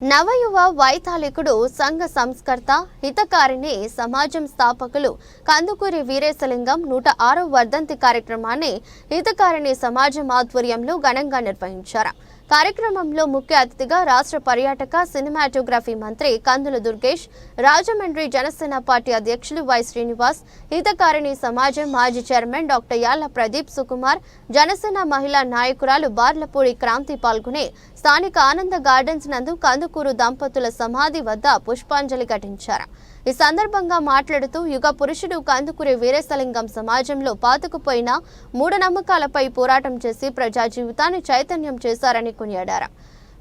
నవయువ వైతాళికుడు సంఘ సంస్కర్త హితకారిణి సమాజం స్థాపకులు కందుకూరి వీరేశలింగం నూట ఆరో వర్ధంతి కార్యక్రమాన్ని హితకారిణి సమాజం ఆధ్వర్యంలో ఘనంగా నిర్వహించారు. కార్యక్రమంలో ముఖ్య అతిథిగా రాష్ట్ర పర్యాటక సినిమాటోగ్రఫీ మంత్రి కందుల దుర్గేష్ రాజమండ్రి జనసేన పార్టీ అధ్యక్షులు వై శ్రీనివాస్ హితకారిణి సమాజం మాజీ చైర్మన్ డాక్టర్ యాళ్ళ ప్రదీప్ సుకుమార్ జనసేన మహిళా నాయకురాలు బార్లపూడి క్రాంతి పాల్గొని స్థానిక ఆనంద గార్డెన్స్ నందు కందుకూరు దంపతుల సమాధి వద్ద పుష్పాంజలి ఘటించారు. ఈ సందర్భంగా మాట్లాడుతూ యుగ పురుషుడు కందుకూరి వీరేశలింగం సమాజంలో పాతుకుపోయిన మూఢనమ్మకాలపై పోరాటం చేసి ప్రజా జీవితాన్ని చైతన్యం చేశారని కొనియాడారు.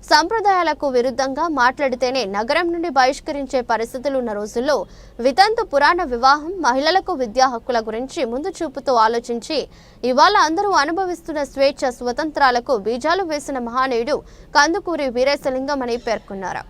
సంప్రదాయాలకు విరుద్ధంగా మాట్లాడితేనే నగరం నుండి బహిష్కరించే పరిస్థితులు ఉన్న రోజుల్లో వితంతు పురాణ వివాహం మహిళలకు విద్యా హక్కుల గురించి ముందు చూపుతూ ఆలోచించి ఇవాళ అందరూ అనుభవిస్తున్న స్వేచ్ఛ స్వతంత్రాలకు బీజాలు వేసిన మహానీయుడు కందుకూరి వీరేశలింగం అని పేర్కొన్నారు.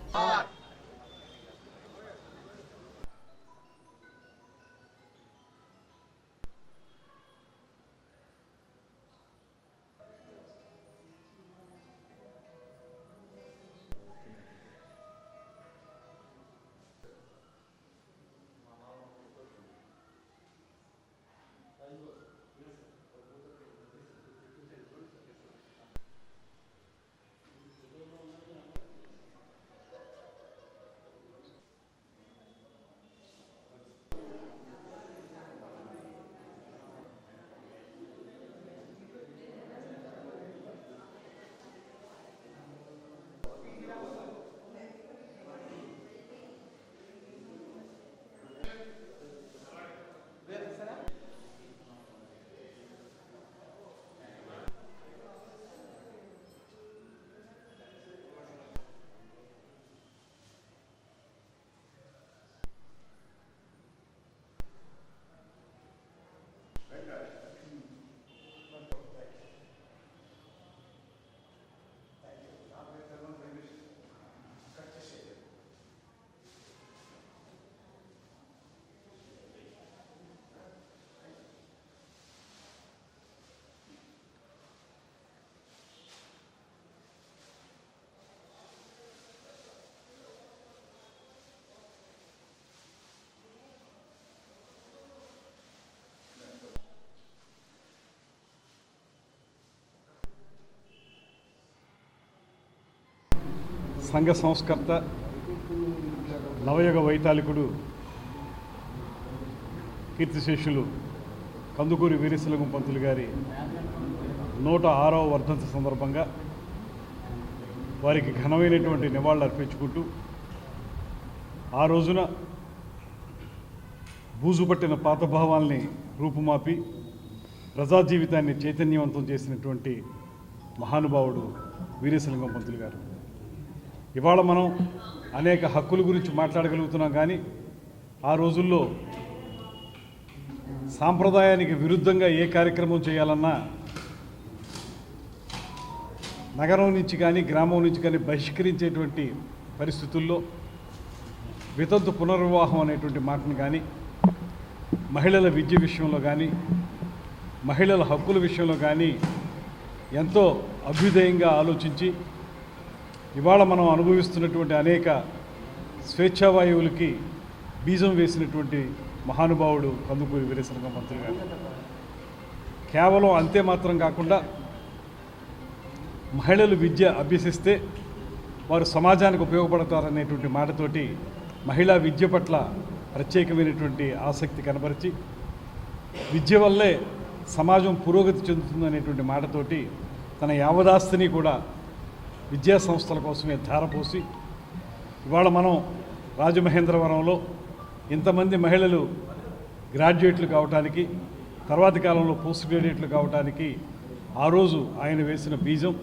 Maybe I సంఘ సంస్కర్త నవయుగ వైతాళికుడు కీర్తిశేషులు కందుకూరి వీరేశలింగం పంతులు గారి నూట ఆరవ వర్ధంతి సందర్భంగా వారికి ఘనమైనటువంటి నివాళులు అర్పించుకుంటూ ఆ రోజున బూజు పట్టిన పాత భావాల్ని రూపుమాపి ప్రజా జీవితాన్ని చైతన్యవంతం చేసినటువంటి మహానుభావుడు వీరేశలింగం పంతులు గారు. ఇవాళ మనం అనేక హక్కుల గురించి మాట్లాడగలుగుతున్నాం కానీ ఆ రోజుల్లో సాంప్రదాయానికి విరుద్ధంగా ఏ కార్యక్రమం చేయాలన్నా నగరం నుంచి కానీ గ్రామం నుంచి కానీ బహిష్కరించేటువంటి పరిస్థితుల్లో వితంతు పునర్వివాహం అనేటువంటి మాటను కానీ మహిళల విద్య విషయంలో కానీ మహిళల హక్కుల విషయంలో కానీ ఎంతో అభ్యుదయంగా ఆలోచించి ఇవాళ మనం అనుభవిస్తున్నటువంటి అనేక స్వేచ్ఛావాయువులకి బీజం వేసినటువంటి మహానుభావుడు కందుకూరి వీరేశలింగం మంత్రి గారు. కేవలం అంతే మాత్రం కాకుండా మహిళలు విద్య అభ్యసిస్తే వారు సమాజానికి ఉపయోగపడతారనేటువంటి మాటతోటి మహిళా విద్య పట్ల ప్రత్యేకమైనటువంటి ఆసక్తి కనపరిచి విద్య వల్లే సమాజం పురోగతి చెందుతుందనేటువంటి మాటతోటి తన యావదాస్తిని కూడా విద్యా సంస్థల కోసమే ధారపోసి ఇవాళ మనం రాజమహేంద్రవరంలో ఇంతమంది మహిళలు గ్రాడ్యుయేట్లు కావటానికి తర్వాతి కాలంలో పోస్ట్ గ్రాడ్యుయేట్లు కావటానికి ఆ రోజు ఆయన వేసిన బీజం